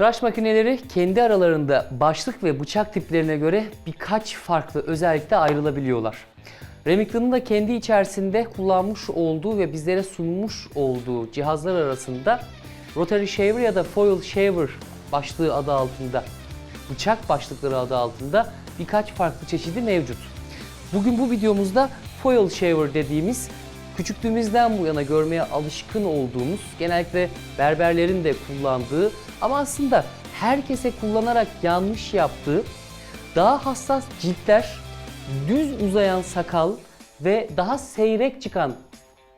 Tıraş makineleri kendi aralarında başlık ve bıçak tiplerine göre birkaç farklı özellikte ayrılabiliyorlar. Remington'un da kendi içerisinde kullanmış olduğu ve bizlere sunmuş olduğu cihazlar arasında Rotary Shaver ya da Foil Shaver başlığı adı altında, bıçak başlıkları adı altında birkaç farklı çeşidi mevcut. Bugün bu videomuzda Foil Shaver dediğimiz küçüklüğümüzden bu yana görmeye alışkın olduğumuz, genellikle berberlerin de kullandığı ama aslında herkese kullanarak yanlış yaptığı daha hassas ciltler, düz uzayan sakal ve daha seyrek çıkan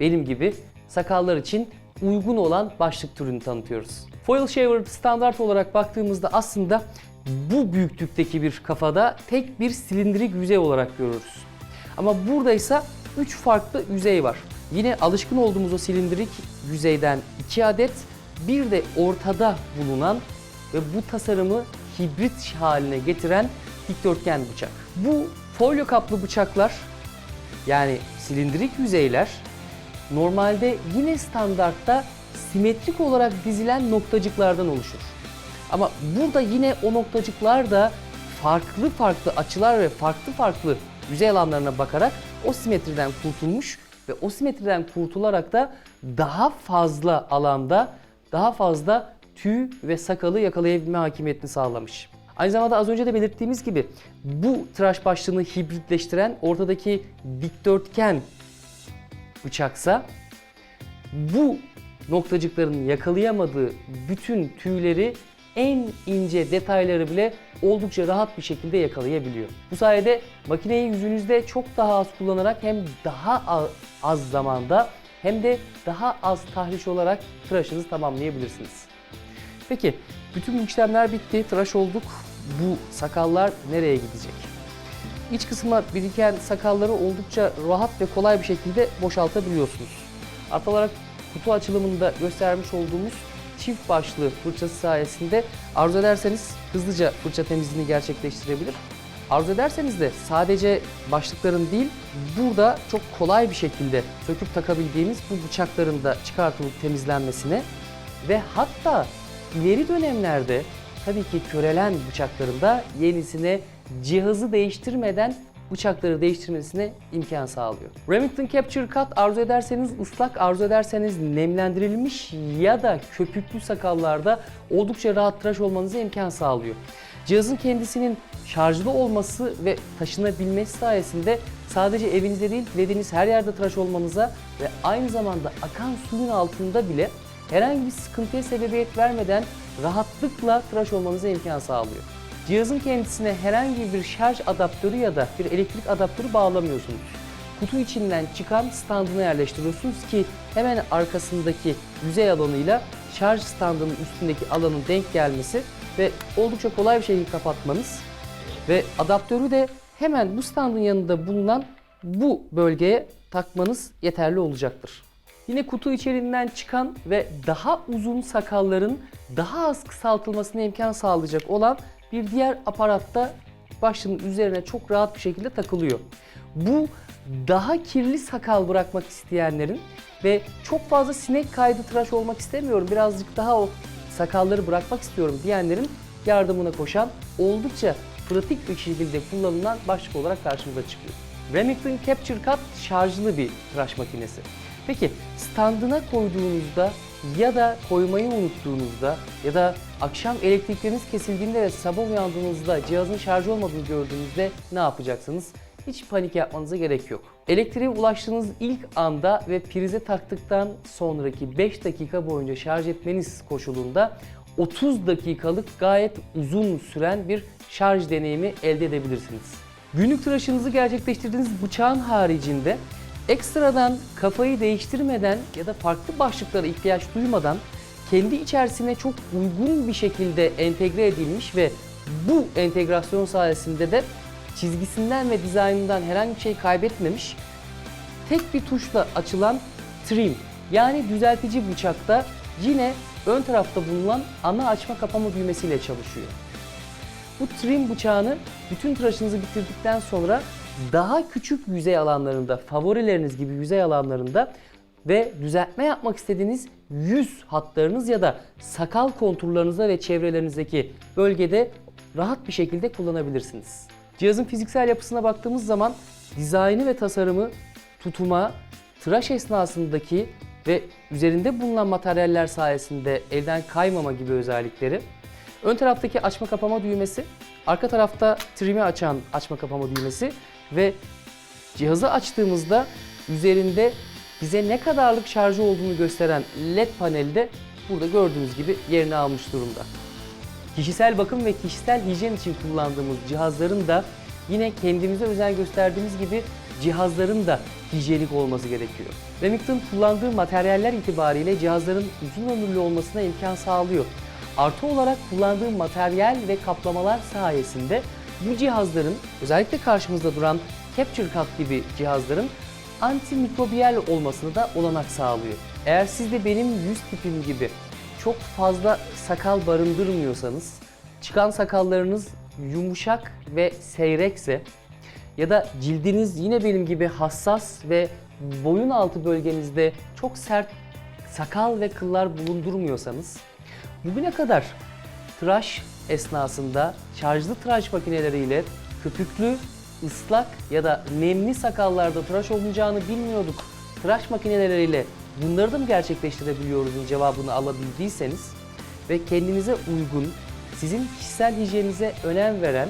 benim gibi sakallar için uygun olan başlık türünü tanıtıyoruz. Foil shaver standart olarak baktığımızda aslında bu büyüklükteki bir kafada tek bir silindirik yüzey olarak görürüz. Ama burada ise 3 farklı yüzey var. Yine alışkın olduğumuz o silindirik yüzeyden 2 adet, bir de ortada bulunan ve bu tasarımı hibrit haline getiren dikdörtgen bıçak. Bu folyo kaplı bıçaklar yani silindirik yüzeyler normalde yine standartta simetrik olarak dizilen noktacıklardan oluşur. Ama burada yine o noktacıklar da farklı farklı açılar ve farklı farklı yüzey alanlarına bakarak o simetriden kurtulmuş ve o simetriden kurtularak da daha fazla alanda daha fazla tüy ve sakalı yakalayabilme hakimiyetini sağlamış. Aynı zamanda az önce de belirttiğimiz gibi bu tıraş başlığını hibritleştiren ortadaki dikdörtgen bıçaksa bu noktacıkların yakalayamadığı bütün tüyleri en ince detayları bile oldukça rahat bir şekilde yakalayabiliyor. Bu sayede makineyi yüzünüzde çok daha az kullanarak hem daha az zamanda hem de daha az tahriş olarak tıraşınızı tamamlayabilirsiniz. Peki bütün bu işlemler bitti, tıraş olduk. Bu sakallar nereye gidecek? İç kısma biriken sakalları oldukça rahat ve kolay bir şekilde boşaltabiliyorsunuz. Artı olarak kutu açılımında göstermiş olduğumuz çift başlı fırçası sayesinde arzu ederseniz hızlıca fırça temizliğini gerçekleştirebilir. Arzu ederseniz de sadece başlıkların değil burada çok kolay bir şekilde söküp takabildiğimiz bu bıçakların da çıkartılıp temizlenmesine ve hatta ileri dönemlerde tabii ki körelen bıçaklarında yenisine cihazı değiştirmeden bıçakları değiştirmesine imkan sağlıyor. Remington Capture Cut arzu ederseniz ıslak, arzu ederseniz nemlendirilmiş ya da köpüklü sakallarda oldukça rahat tıraş olmanıza imkan sağlıyor. Cihazın kendisinin şarjlı olması ve taşınabilmesi sayesinde sadece evinizde değil dilediğiniz her yerde tıraş olmanıza ve aynı zamanda akan suyun altında bile herhangi bir sıkıntıya sebebiyet vermeden rahatlıkla tıraş olmanıza imkan sağlıyor. Cihazın kendisine herhangi bir şarj adaptörü ya da bir elektrik adaptörü bağlamıyorsunuz. Kutu içinden çıkan standına yerleştiriyorsunuz ki hemen arkasındaki yüzey alanıyla şarj standının üstündeki alanın denk gelmesi ve oldukça kolay bir şekilde kapatmanız ve adaptörü de hemen bu standın yanında bulunan bu bölgeye takmanız yeterli olacaktır. Yine kutu içeriğinden çıkan ve daha uzun sakalların daha az kısaltılmasına imkan sağlayacak olan bir diğer aparatta başlığın üzerine çok rahat bir şekilde takılıyor. Bu daha kirli sakal bırakmak isteyenlerin ve çok fazla sinek kaydı tıraş olmak istemiyorum, birazcık daha o sakalları bırakmak istiyorum diyenlerin yardımına koşan oldukça pratik bir şekilde kullanılan başlık olarak karşımıza çıkıyor. Remington Capture Cut şarjlı bir tıraş makinesi. Peki standına koyduğunuzda ya da koymayı unuttuğunuzda ya da akşam elektrikleriniz kesildiğinde ve sabah uyandığınızda cihazın şarj olmadığını gördüğünüzde ne yapacaksınız? Hiç panik yapmanıza gerek yok. Elektriğe ulaştığınız ilk anda ve prize taktıktan sonraki 5 dakika boyunca şarj etmeniz koşulunda 30 dakikalık gayet uzun süren bir şarj deneyimi elde edebilirsiniz. Günlük tıraşınızı gerçekleştirdiğiniz bıçağın haricinde ekstradan kafayı değiştirmeden ya da farklı başlıklara ihtiyaç duymadan kendi içerisine çok uygun bir şekilde entegre edilmiş ve bu entegrasyon sayesinde de çizgisinden ve dizaynından herhangi bir şey kaybetmemiş tek bir tuşla açılan trim yani düzeltici bıçakta yine ön tarafta bulunan ana açma kapama düğmesiyle çalışıyor. Bu trim bıçağını bütün tıraşınızı bitirdikten sonra daha küçük yüzey alanlarında, favorileriniz gibi yüzey alanlarında ve düzeltme yapmak istediğiniz yüz hatlarınız ya da sakal konturlarınıza ve çevrelerinizdeki bölgede rahat bir şekilde kullanabilirsiniz. Cihazın fiziksel yapısına baktığımız zaman dizaynı ve tasarımı tutuma, tıraş esnasındaki ve üzerinde bulunan materyaller sayesinde elden kaymama gibi özellikleri, ön taraftaki açma kapama düğmesi, arka tarafta trim'i açan açma kapama düğmesi ve cihazı açtığımızda üzerinde bize ne kadarlık şarjı olduğunu gösteren LED paneli de burada gördüğünüz gibi yerini almış durumda. Kişisel bakım ve kişisel hijyen için kullandığımız cihazların da yine kendimize özen gösterdiğimiz gibi cihazların da hijyenik olması gerekiyor. Remington kullandığı materyaller itibariyle cihazların uzun ömürlü olmasına imkan sağlıyor. Artı olarak kullandığı materyal ve kaplamalar sayesinde bu cihazların özellikle karşımızda duran Capture Cut gibi cihazların antimikrobiyal olmasını da olanak sağlıyor. Eğer siz de benim yüz tipim gibi çok fazla sakal barındırmıyorsanız, çıkan sakallarınız yumuşak ve seyrekse ya da cildiniz yine benim gibi hassas ve boyun altı bölgenizde çok sert sakal ve kıllar bulundurmuyorsanız, bugüne kadar tıraş esnasında şarjlı tıraş makineleriyle köpüklü, ıslak ya da nemli sakallarda tıraş olmayacağını bilmiyorduk. Tıraş makineleriyle bunları da mı gerçekleştirebiliyoruzun cevabını alabildiyseniz ve kendinize uygun, sizin kişisel hijyeninize önem veren,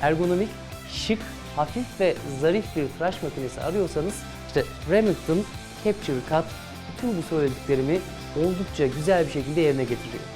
ergonomik, şık, hafif ve zarif bir tıraş makinesi arıyorsanız işte Remington Capture Cut bütün bu söylediklerimi oldukça güzel bir şekilde yerine getiriyor.